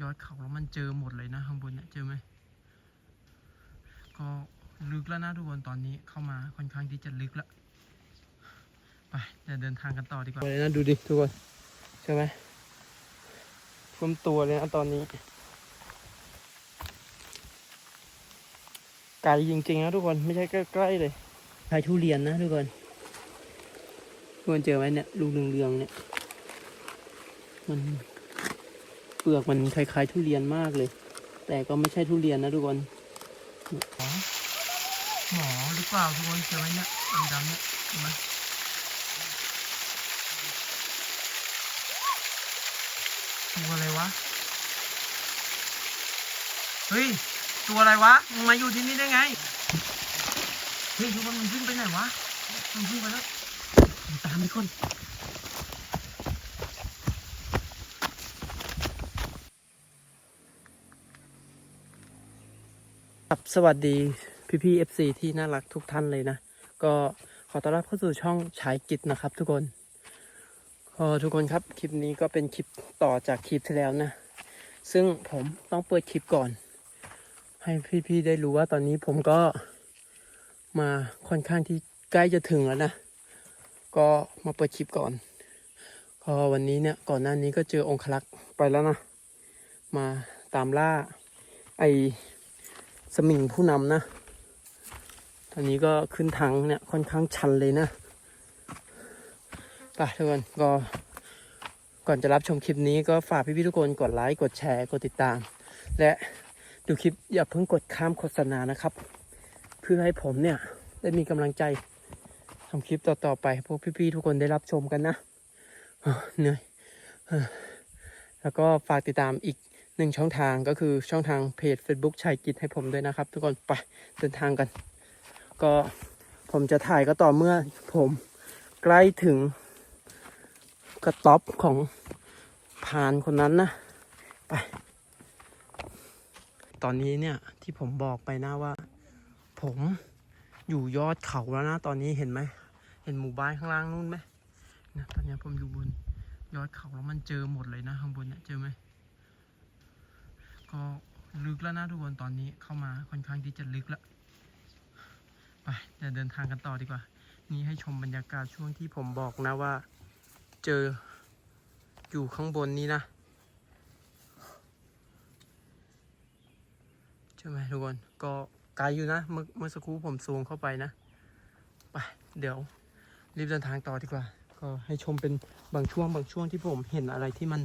ยอดเขาแล้วมันเจอหมดเลยนะข้างบนเนี่ยเจอไหมก็ลึกแล้วนะทุกคนตอนนี้เข้ามาค่อนข้างที่จะลึกแล้วไปเดี๋ยวเดินทางกันต่อดีกว่าเลยนะดูดิทุกคนใช่ไหมท่วมตัวเลยนะตอนนี้ไกลจริงๆนะทุกคนไม่ใช่ใกล้ๆเลยใครทุเรียนนะทุกคนทุกคนเจอไหมเนี่ยลูกเหลืองๆเนี่ยมันเป ลือกมันคล้ายๆทุเรียนมากเลย แต่ก็ไม่ใช่ทุเรียนนะทุกคนหมอหรือเปล่าทุกคนเจอไหมเนี่ยดำๆเนี่ยเห็นไหมตัวอะไรวะ เฮ้ย ตัวอะไรวะมึงมาอยู่ที่นี่ได้ไง เฮ้ยทุกคนมันขึ้นไปไหนวะมันขึ้นไปแล้ว ตามไปคน ครับสวัสดีพี่พี่เอฟซีที่น่ารักทุกท่านเลยนะ ก็ขอต้อนรับเข้าสู่ช่องฉายกิจนะครับ ทุกคนก็ทุกคนครับคลิปนี้ก็เป็นคลิปต่อจากคลิปที่แล้วนะ ซึ่งผมต้องเปิดคลิปก่อน ให้พี่พี่ๆได้รู้ว่าตอนนี้ผมก็มาค่อนข้างที่ใกล้จะถึงแล้วนะ ก็มาเปิดคลิปก่อนก็วันนี้เนี่ยก่อนหน้านี้ก็เจอองคลักษ์ไปแล้วนะ มาตามล่าไอ สมิงผู้นำนะ ตอนนี้ก็ขึ้นทางเนี่ยค่อนข้างชันเลยนะไปทุกคนก็ก่อนจะรับชมคลิปนี้ก็ฝากพี่ๆทุกคนกดไลค์กดแชร์กดติดตาม และดูคลิปอย่าเพิ่งกดข้ามโฆษณานะครับ เพื่อให้ผมเนี่ยได้มีกำลังใจทำคลิปต่อๆไป พวกพี่ๆทุกคนได้รับชมกันนะเหนื่อยแล้วก็ฝากติดตามอีก หนึ่งช่องทางก็คือช่องทางเพจ Facebook ชัยกิจให้ผมด้วยนะครับ ทุกคนไปเดินทางกัน ก็ผมจะถ่ายก็ต่อเมื่อผมใกล้ถึงกระต๊อบของพานคนนั้นนะไป ตอนนี้เนี่ยที่ผมบอกไปนะว่า ผมอยู่ยอดเขาแล้วนะ ตอนนี้เห็นไหม เห็นหมู่บ้านข้างล่างนู่นไหมนะตอนนี้ผมอยู่บนยอดเขาแล้วมันเจอหมดเลยนะข้างบนเนี่ยเจอไหม ก็ลึกแล้วนะทุกคนตอนนี้เข้ามาค่อนข้างที่จะลึกแล้วไปเดี๋ยวเดินทางกันต่อดีกว่า นี่ให้ชมบรรยากาศช่วงที่ผมบอกนะว่า เจออยู่ข้างบนนี้นะใช่ไหมทุกคนก็ไกลอยู่นะเมื่อเมื่อสักครู่ผมซูมเข้าไปนะไปเดี๋ยวรีบเดินทางต่อดีกว่า ก็ให้ชมเป็นบางช่วงบางช่วงที่ผมเห็นอะไรที่มัน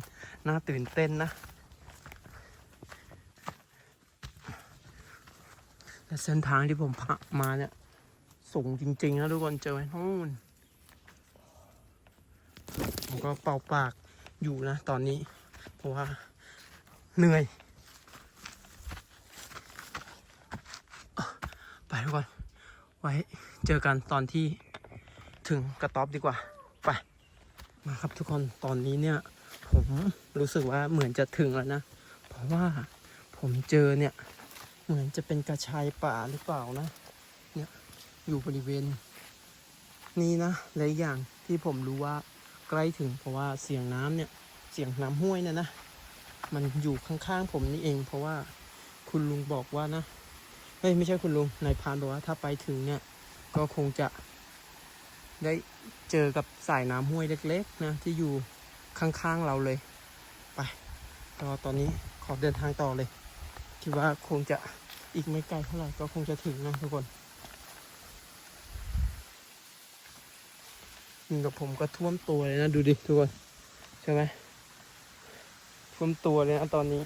น่าตื่นเต้นนะ แต่เส้นทางที่ผมผ่ามาเนี่ยสูงจริงๆนะทุกคนเจอไหมนู่นผมก็เป่าปากอยู่นะตอนนี้ เพราะว่าเหนื่อย ไปทุกคน ไว้เจอกันตอนที่ถึงกระต๊อบดีกว่า ไป มาครับทุกคนตอนนี้เนี่ย ผมรู้สึกว่าเหมือนจะถึงแล้วนะ เพราะว่าผมเจอเนี่ย เหมือนจะเป็นกระชายป่าหรือเปล่านะ เนี่ยอยู่บริเวณ นี้นะและอีกอย่างที่ผมรู้ว่าใกล้ถึงเพราะว่าเสียงน้ำเนี่ยเสียงน้ำห้วยเนี่ยนะ มันอยู่ข้างๆผมนี่เอง เพราะว่าคุณลุงบอกว่านะเฮ้ยไม่ใช่คุณลุงนายพานบอกว่าถ้าไปถึงเนี่ย ก็คงจะได้เจอกับสายน้ำห้วยเล็กๆนะที่อยู่ข้างๆเราเลย ไปก็ตอนนี้ขอเดินทางต่อเลย คิดว่าคงจะอีกไม่ไกลเท่าไหร่ก็คงจะถึงนะทุกคนนี่กับผมก็ท่วมตัวเลยนะดูดิทุกคนใช่ไหมท่วมตัวเลยนะตอนนี้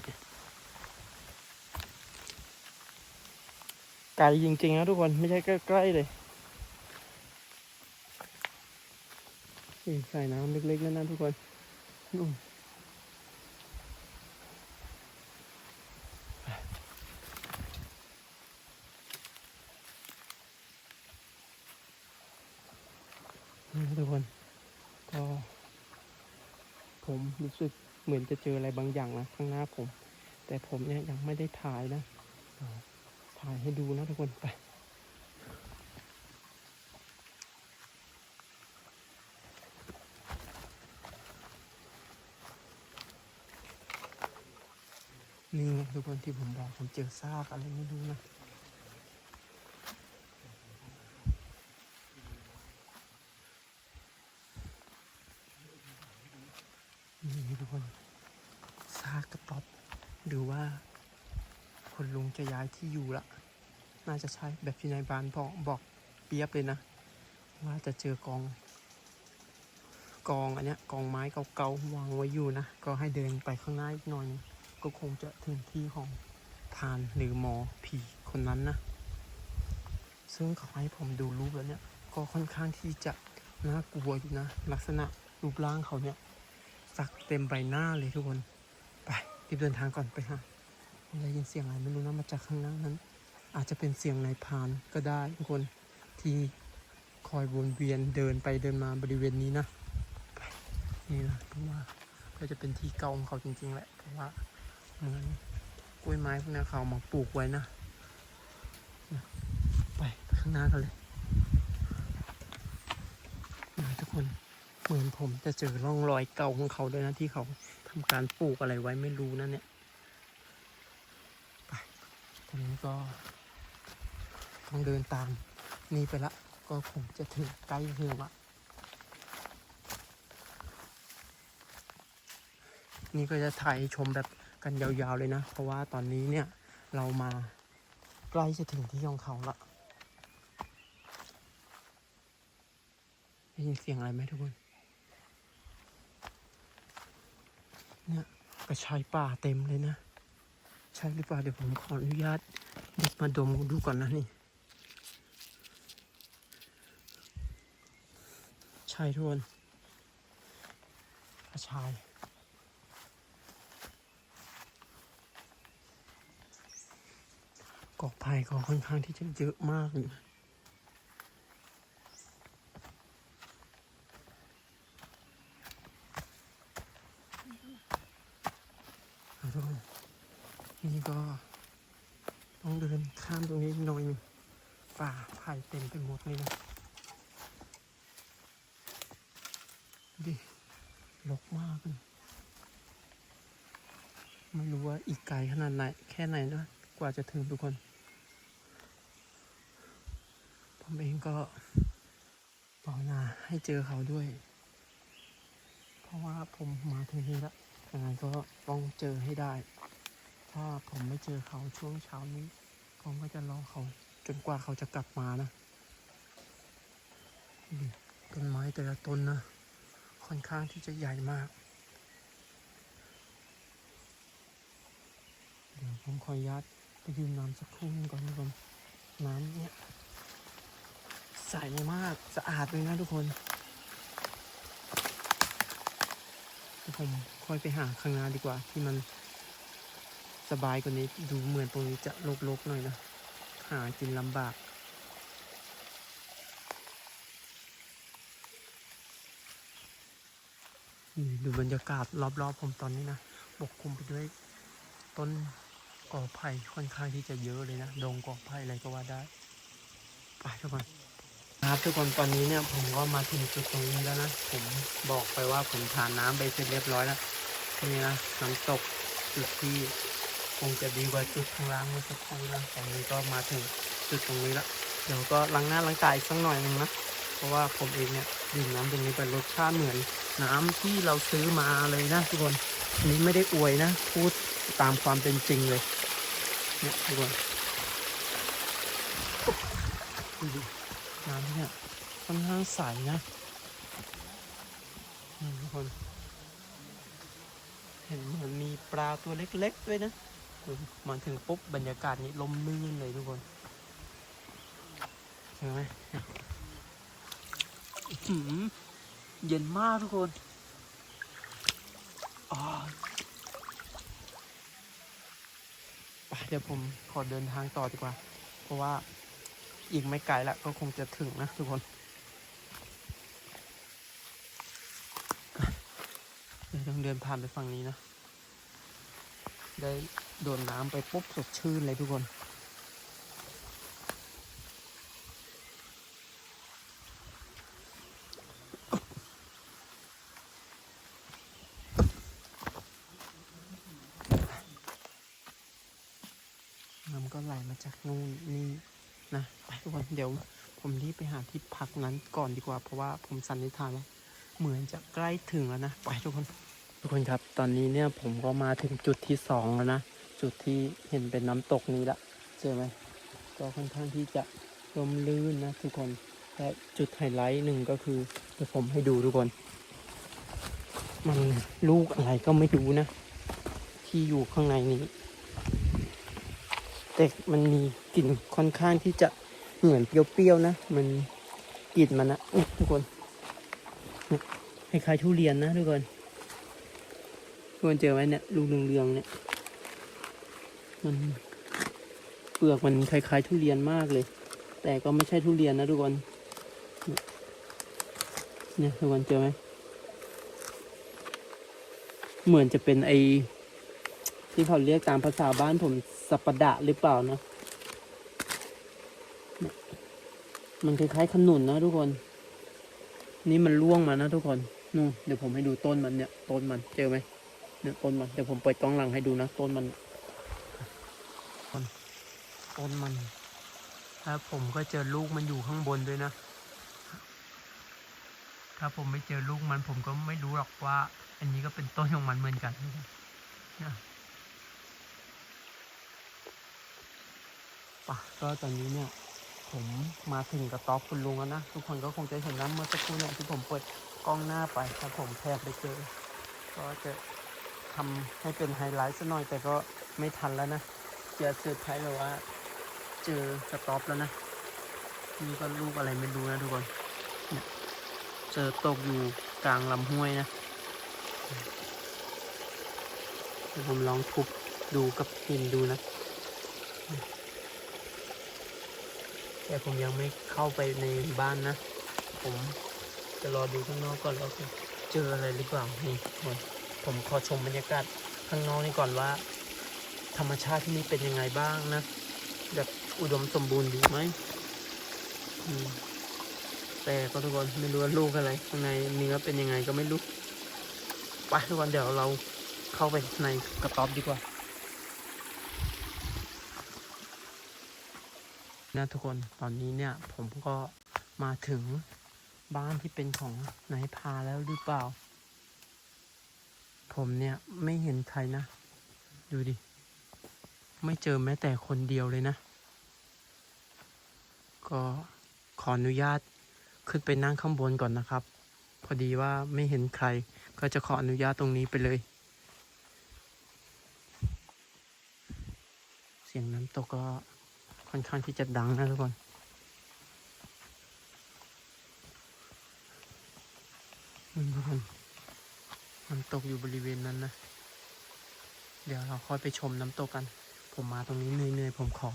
ไกลจริงๆนะทุกคนไม่ใช่ใกล้ๆเลยใส่น้ำเล็กๆแล้วนะทุกคนนู่ ทุกคน ก็ ผมรู้สึกเหมือนจะเจออะไรบางอย่างนะข้างหน้าผม แต่ผมเนี่ยยังไม่ได้ถ่ายนะถ่ายให้ดูนะทุกคนไปนี่ไงทุกคนที่ผมบอกผมเจอซากอะไรไม่รู้นะ นี่ทุกคนซากกระต๊อบหรือว่าคนลุงจะย้ายที่อยู่ละ น่าจะใช่แบบที่นายบานบอกบอกเปียบเลยนะ ว่าจะเจอกอง กองอันเนี้ยกองไม้เก่าๆวางไว้อยู่นะ ก็ให้เดินไปข้างหน้าอีกหน่อย ก็คงจะถึงที่ของพานหรือหมอผีคนนั้นนะ ซึ่งเขาให้ผมดูรูปแล้วเนี่ย ก็ค่อนข้างที่จะน่ากลัวอยู่นะ ลักษณะรูปร่างเขาเนี่ย สักเต็มใบหน้าเลยทุกคน ไปรีบเดินทางก่อนไปฮะได้ยินเสียงอะไรไม่รู้นะมาจากข้างหน้านั้น อาจจะเป็นเสียงนายพานก็ได้ทุกคนที่คอยวนเวียนเดินไปเดินมาบริเวณนี้นะนี่นะเพราะว่าก็จะเป็นที่เก่าของเขาจริง ๆ แหละเพราะว่าเหมือนกล้วยไม้พวกนี้เขาเอามาปลูกไว้นะไปไปข้างหน้ากันเลยนะทุกคน เหมือนผมจะเจอร่องรอยเก่าของเขาด้วยนะที่เขาทำการปลูกอะไรไว้ไม่รู้นะเนี่ยไปตอนนี้ก็ต้องเดินตามนี่ไปละก็คงจะถึงใกล้ถึงละนี่ก็จะถ่ายชมแบบกันยาวๆเลยนะ เพราะว่าตอนนี้เนี่ยเรามาใกล้จะถึงที่ของเขาละได้ยินเสียงอะไรไหมทุกคน เนี่ย กระชายป่าเต็มเลยนะ ใช่หรือเปล่าเดี๋ยวผมขออนุญาตเด็กมาดมดูก่อนนะนี่ ใช่ทุกคนกระชายกอกไผ่ก็ค่อนข้างที่จะเยอะมากเอา ทุกคนนี่ก็ ต้องเดินข้ามตรงนี้หน่อยหนึ่งป่าไผ่เต็มไปหมดเลยนะดูดิรกมากเลยไม่รู้ว่าอีกไกลขนาดไหน แค่ไหนนะกว่าจะถึงทุกคน ผมเองก็ภาวนาให้เจอเขาด้วย เพราะว่าผมมาถึงนี่แล้ว ยังไงก็ต้องเจอให้ได้ ถ้าผมไม่เจอเขาช่วงเช้านี้ ผมก็จะรอเขาจนกว่าเขาจะกลับมานะต้นไม้แต่ละต้นนะ ค่อนข้างที่จะใหญ่มาก เดี๋ยวผมขออนุญาตไปดื่มน้ำสักครู่นึงก่อนทุกคนน้ำเนี่ยใสมากสะอาดเลยนะทุกคนเดี๋ยว ผมค่อยไปหาข้างหน้าดีกว่า ที่มันสบายกว่านี้ดูเหมือนตรงนี้จะรกๆหน่อยนะ หากินลำบากดูบรรยากาศรอบๆผมตอนนี้นะปกคลุมไปด้วยต้นกอไผ่ค่อนข้างที่จะเยอะเลยนะดงกอไผ่อะไรก็ว่าได้ ไปทุกคน ครับทุกคนตอนนี้เนี่ยผมก็มาถึงจุดตรงนี้แล้วนะผมบอกไปว่าผมทานน้ำไปเสร็จเรียบร้อยแล้วนี่นะน้ำตกจุดที่คงจะดีกว่าจุดข้างล่างเมื่อสักครู่นะตอนนี้ก็มาถึงจุดตรงนี้ละเดี๋ยวก็ล้างหน้าล้างตาอีกสักหน่อยหนึงนะเพราะว่าผมเองเนี่ยดื่มน้ำตรงนี้ไปรสชาติเหมือน น้ำที่เราซื้อมาเลยนะทุกคนนี้ไม่ได้อวยนะพูดตามความเป็นจริงเลยเนี่ยทุกคน น้ำที่นี่ยค่อนข้างใสนะนี่ทุกคน เห็นเหมือนมีปลาตัวเล็กๆด้วยนะดูมาถึงปุ๊บบรรยากาศนี้ลมลื่นเลยทุกคนใช่ไหมเย็นมากทุกคนเดี๋ยวผมขอเดินทางต่อดีกว่า เพราะว่า อีกไม่ไกลละก็คงจะถึงนะทุกคนเดี๋ยวต้องเดินผ่านไปฝั่งนี้นะ ได้โดนน้ำไปปุ๊บสดชื่นเลยทุกคนำก็ไหลมาจากนู่นนี่นะไปทุก คนเดี๋ยวผมรีบไปหาที่พักนั้นก่อนดีกว่า เพราะว่าผมสันนิษฐานว่าเหมือนจะใกล้ถึงแล้วนะ ไปทุกคน ทุกคนครับ ตอนนี้เนี่ยผมก็มาถึงจุดที่สองแล้วนะ จุดที่เห็นเป็นน้ำตกนี้ละเจอไหมก็ค่อนข้างที่จะลมลื่นนะทุกคนและจุดไฮไลท์หนึ่งก็คือเดี๋ยวผมให้ดูทุกคน มันลูกอะไรก็ไม่รู้นะ ที่อยู่ข้างในนี้แต่มันมีกลิ่นค่อนข้างที่จะ เหมือนเปรี้ยวๆนะ มันกลิ่นมันนะทุกคนคล้ายๆทุเรียนนะทุกคนทุกคนเจอไหมเนี่ยลูกเรืองๆเนี่ย มันเปลือกมันคล้ายๆทุเรียนมากเลย แต่ก็ไม่ใช่ทุเรียนนะทุกคน เนี่ยทุกคนเจอไหมเหมือนจะเป็นไอที่เขาเรียกตามภาษาบ้านผมสัปปะดะหรือเปล่านะเนี่ย มันคล้ายๆขนุนนะทุกคน นี่มันร่วงมานะทุกคนนู่นเดี๋ยวผมให้ดูต้นมันเนี่ยต้นมันเจอไหมเนี่ยต้นมันเดี๋ยวผมเปิดกล้องหลังให้ดูนะต้นมันต้นต้นมันแล้วผมก็เจอลูกมันอยู่ข้างบนด้วยนะถ้าผมไม่เจอลูกมันผมก็ไม่รู้หรอกว่า อันนี้ก็เป็นต้นของมันเหมือนกันนะป่ะก็ตอนนี้เนี่ย ผมมาถึงกระต๊อบคุณลุงแล้วนะ ทุกคนก็คงจะเห็นนะเมื่อสักครู่เนี่ยที่ผมเปิดกล้องหน้าไปถ้าผมแทบไปเจอ ก็จะทำให้เป็นไฮไลท์ซะหน่อยแต่ก็ไม่ทันแล้วนะเจอเซอร์ไพรส์เลยว่า เจอกระต๊อบแล้วนะนี่ก็ลูกอะไรไม่รู้นะทุกคนเนี่ยเจอตกอยู่กลางลำห้วยนะผมลองทุบดูกับหินดูนะ แต่ผมยังไม่เข้าไปในบ้านนะ ผมจะรอดูข้างนอกก่อนแล้วกันเจออะไรหรือเปล่านี่ผมขอชมบรรยากาศข้างนอกนี่ก่อนว่า ธรรมชาติที่นี่เป็นยังไงบ้างนะแบบอุดมสมบูรณ์ดีไหมอืมแต่ก็ทุกคนไม่รู้ว่าลูกอะไรข้างในเนื้อเป็นยังไงก็ไม่รู้ไปทุกคนเดี๋ยวเราเข้าไปในกระต๊อบดีกว่า นะทุกคนตอนนี้เนี่ยผมก็มาถึงบ้านที่เป็นของนายพาแล้วหรือเปล่า ผมเนี่ยไม่เห็นใครนะ ดูดิ ไม่เจอแม้แต่คนเดียวเลยนะ ก็ขออนุญาตขึ้นไปนั่งข้างบนก่อนนะครับ พอดีว่าไม่เห็นใคร ก็จะขออนุญาตตรงนี้ไปเลย เสียงน้ำตกก็ ค่อนข้างที่จะดังนะทุกคนมทุกคนน้ำตกอยู่บริเวณนั้นนะ เดี๋ยวเราค่อยไปชมน้ำตกกัน ผมมาตรงนี้เหนื่อยๆ ผมขอ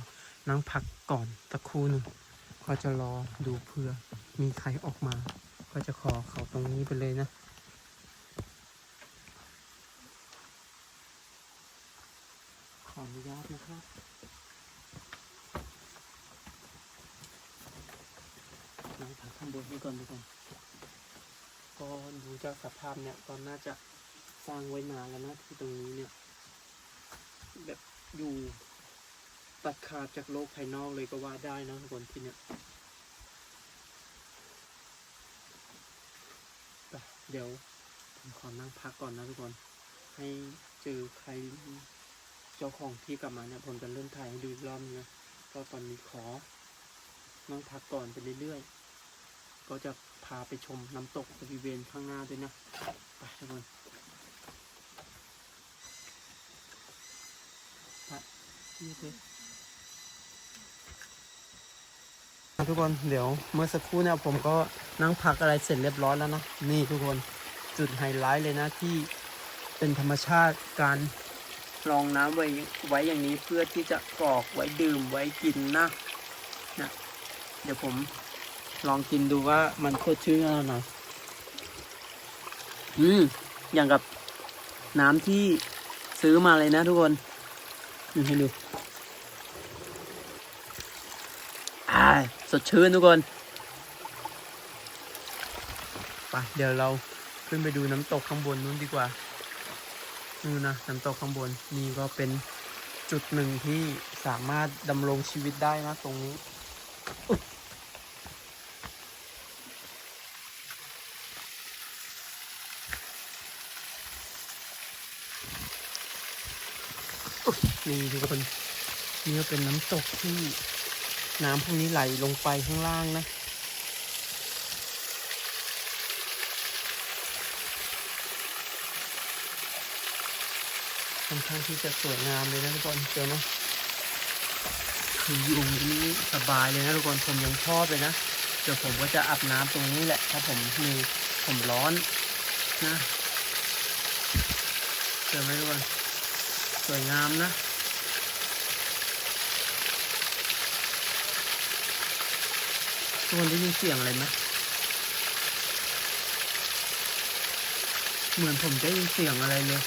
นั่งพักก่อนสักครู่หนึ่งก็จะรอดูเพื่อมีใครออกมา ก็จะขอเขาตรงนี้ไปเลยนะขออนุญาตนะครับ เรา ถ่ายข้างบนนี้ก่อนดีกว่าก็ดูจากสภาพเนี่ยก็น่าจะสร้างไว้นานแล้วนะที่ตรงนี้เนี่ย แบบอยู่ตัดขาดจากโลกภายนอกเลยก็ว่าได้นะทุกคนที่เนี่ยเดี๋ยวผมขอนั่งพักก่อนนะทุกคน ให้เจอใครเจ้าของที่กลับมาเนี่ยผมจะเริ่มถ่ายให้ดูรอบนึงนะก็ตอนนี้ขอนั่งพักก่อนไปเรื่อยๆ ก็จะพาไปชมน้ำตกบริเวณข้างหน้าด้วยนะ ไปทุกคนไปนี่เลยทุกคนเดี๋ยวเมื่อสักครู่เนี่ยผมก็นั่งพักอะไรเสร็จเรียบร้อยแล้วนะ นี่ทุกคนจุดไฮไลท์เลยนะที่เป็นธรรมชาติการรองน้ำไว้ไว้อย่างนี้เพื่อที่จะกรอกไว้ดื่มไว้กินนะนะเดี๋ยวผม ลองกินดูว่ามันสดชื่นขนาดไหนอืม อย่างกับน้ำที่ซื้อมาเลยนะทุกคนนี่ให้ดูอ่าสดชื่นทุกคนไปเดี๋ยวเราขึ้นไปดูน้ำตกข้างบนนู้นดีกว่านู่นนะน้ำตกข้างบนนี่ก็เป็นจุดหนึ่งที่สามารถดำรงชีวิตได้นะตรงนี้อุ๊ยอุ๊ย นี่ทุกคนนี่ก็เป็นน้ำตกที่น้ำพวกนี้ไหลลงไปข้างล่างนะค่อนข้างที่จะสวยงามเลยนะทุกคนเจอไหมคืออยู่ตรงนี้สบายเลยนะทุกคนผมยังชอบเลยนะเดี๋ยวผมก็จะอาบน้ำตรงนี้แหละ ถ้าผมมีผมร้อนนะเจอไหมทุกคนสวยงามนะ ทุกคนได้ยินเสียงอะไรไหมเหมือนผมได้ยินเสียงอะไรเลย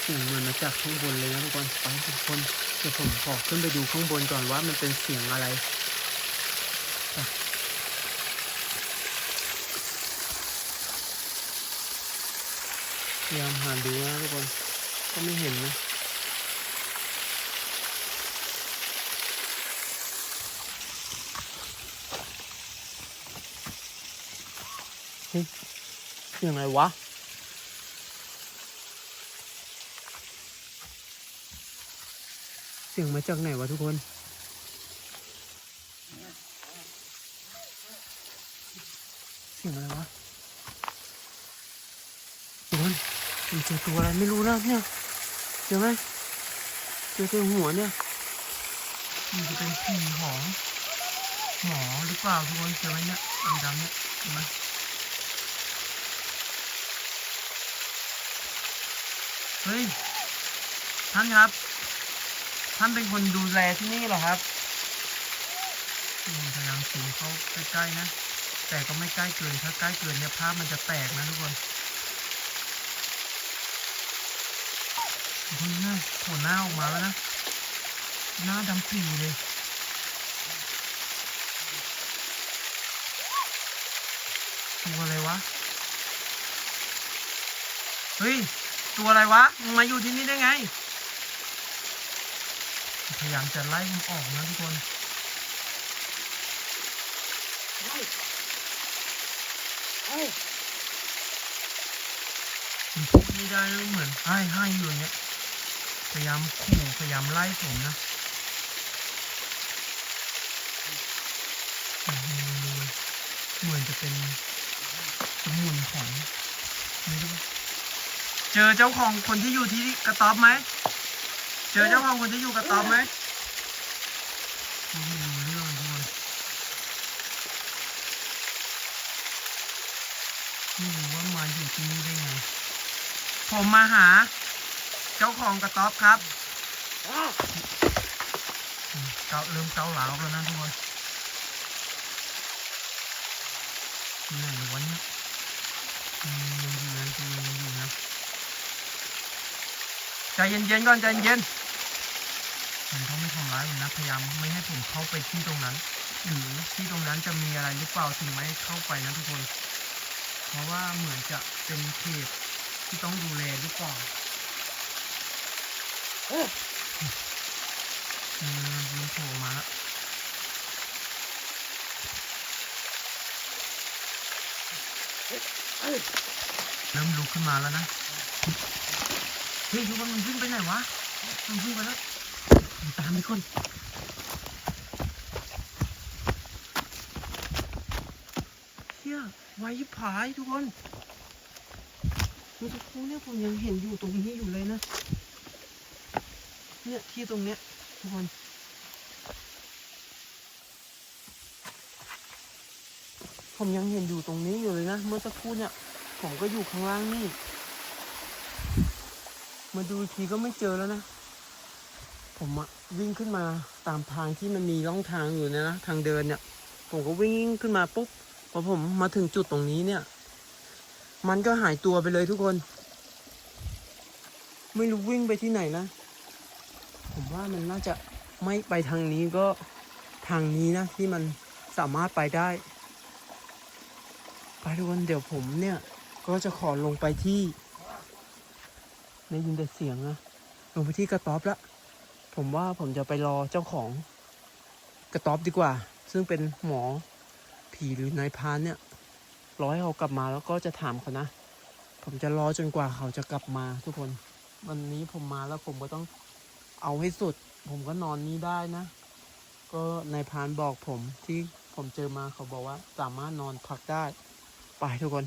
เสียงเหมือนมาจากข้างบนเลยนะทุกคนไปทุกคนเดี๋ยวผมขอขึ้นไปดูข้างบนก่อนว่ามันเป็นเสียงอะไรพยายามหาดูนะทุกคนก็ไม่เห็นนะ ยเสียงอะไรวะ เสียงมาจากไหนวะทุกคนเสียงอะไรวะทุกคนผมเจอตัวอะไรไม่รู้นะเนี่ยเจอไหมเจอตัวหัวเนี่ยมันจะเป็นผีของหมอหรือเปล่าทุกคนเจอไหมเนี่ยดำๆเนี่ยเห็นไหม เฮ้ย ท่านครับ ท่านเป็นคนดูแลที่นี่เหรอครับพยายามสูงเขาใกล้ๆนะ แต่ก็ไม่ใกล้เกิน ถ้าใกล้เกินเนี่ยภาพมันจะแตกนะทุกคนทุกคนหน้าโผล่หน้าออกมาแล้วนะ หน้าดำปีเลยตัวอะไรวะ เฮ้ย ตัวอะไรวะมึงมาอยู่ที่นี่ได้ไง พยายามจะไล่มันออกนะทุกคนมันพูดไม่ได้เหมือนให้ให้อยู่อย่างเงี้ย พยายามขู่พยายามไล่ผมนะเหมือนจะเป็นสมุนของนี่ด้วย เจอเจ้าของคนที่อยู่ที่กระต๊อบไหม เจอเจ้าของคนที่อยู่กระต๊อบไหมไม่รู้เรื่องทุกคนไม่รู้ว่ามาอยู่ที่นี่ได้ไง ผมมาหา เจ้าของกระต๊อบครับ เกาเริ่มเกาเหลาแล้วนะทุกคนไหนวะเนี่ยอืมยังอยู่นะตัวยังอยู่นะ ใจเย็นๆก่อนใจเย็นมันต้องไม่ทำร้ายผมนะพยายามไม่ให้ผมเข้าไปที่ตรงนั้นหรือที่ตรงนั้นจะมีอะไรหรือเปล่าถึงไม่ให้เข้าไปนะทุกคน เพราะว่าเหมือนจะเป็นเขตที่ต้องดูแลหรือเปล่าอืมมันโผล่มาแล้วเริ่มลุกขึ้นมาแล้วนะ ฮ้ยทุกคนมันวิ่งไปไหนวะ มันวิ่งไปแล้วตามไปก่อนเฮียไว้ผายทุกคนเมื่อสักครู่เนี่ยผมยังเห็นอยู่ตรงนี้อยู่เลยนะ เนี่ยที่ตรงเนี้ยทุกคนผมยังเห็นอยู่ตรงนี้อยู่เลยนะ เมื่อสักครู่เนี่ย ผมก็อยู่ข้างล่างนี่ มาดูทีก็ไม่เจอแล้วนะ ผมอะวิ่งขึ้นมาตามทางที่มันมีร่องทางอยู่นยนะทางเดินเนี่ย ผมก็วิ่งขึ้นมาปุ๊บพอผมมาถึงจุดตรงนี้เนี่ย มันก็หายตัวไปเลยทุกคน ไม่รู้วิ่งไปที่ไหนนะ ผมว่ามันน่าจะไม่ไปทางนี้ก็ทางนี้นะ ที่มันสามารถไปได้ไปทุกคนเดี๋ยวผมเนี่ย ก็จะขอลงไปที่ ได้ยินแต่เสียงนะลงไปที่กระต๊อบละผมว่าผมจะไปรอเจ้าของกระต๊อบดีกว่า ซึ่งเป็นหมอผีหรือนายพานเนี่ยรอให้เขากลับมาแล้วก็จะถามเขานะ ผมจะรอจนกว่าเขาจะกลับมาทุกคน วันนี้ผมมาแล้วผมก็ต้องเอาให้สุด ผมก็นอนนี้ได้นะ ก็นายพานบอกผมที่ผมเจอมาเขาบอกว่าสามารถนอนพักได้ ไปทุกคน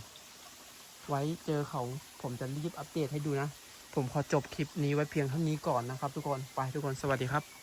ไว้เจอเขาผมจะรีบอัปเดตให้ดูนะ ผมขอจบคลิปนี้ไว้เพียงเท่านี้ก่อนนะครับ ทุกคน ไปทุกคน สวัสดีครับ